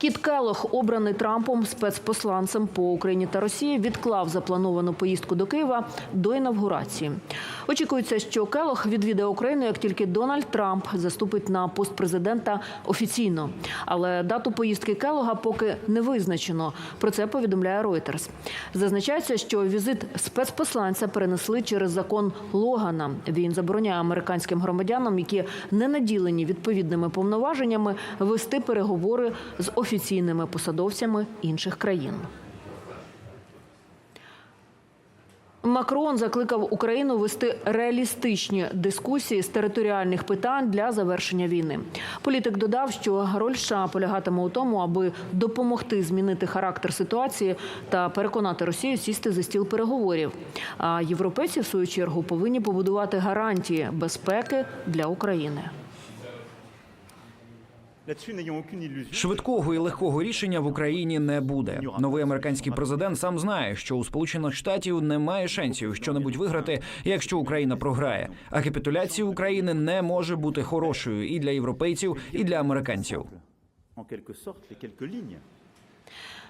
Кіт Келох, обраний Трампом спецпосланцем по Україні та Росії, відклав заплановану поїздку до Києва до інавгурації. Очікується, що Келох відвідає Україну, як тільки Дональд Трамп заступить на пост президента офіційно. Але дату поїздки Келога поки не визначено. Про це повідомляє Reuters. Зазначається, що візит спецпосланця перенесли через закон Логана. Він забороняє американським громадянам, які не наділені відповідними повноваженнями, вести переговори з офіційними посадовцями інших країн. Макрон закликав Україну вести реалістичні дискусії з територіальних питань для завершення війни. Політик додав, що роль США полягатиме у тому, аби допомогти змінити характер ситуації та переконати Росію сісти за стіл переговорів. А європейці, в свою чергу, повинні побудувати гарантії безпеки для України. Швидкого і легкого рішення в Україні не буде. Новий американський президент сам знає, що у Сполучених Штатів немає шансів щонебудь виграти, якщо Україна програє. А капітуляція України не може бути хорошою і для європейців, і для американців.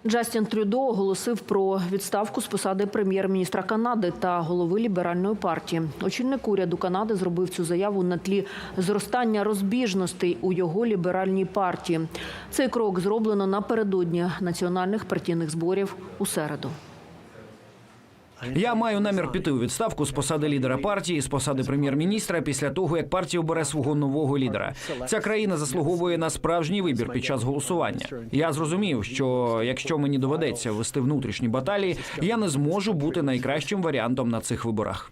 Джастін Трюдо оголосив про відставку з посади прем'єр-міністра Канади та голови ліберальної партії. Очільник уряду Канади зробив цю заяву на тлі зростання розбіжностей у його ліберальній партії. Цей крок зроблено напередодні національних партійних зборів у середу. Я маю намір піти у відставку з посади лідера партії, з посади прем'єр-міністра після того, як партія обере свого нового лідера. Ця країна заслуговує на справжній вибір під час голосування. Я зрозумів, що якщо мені доведеться вести внутрішні баталії, я не зможу бути найкращим варіантом на цих виборах.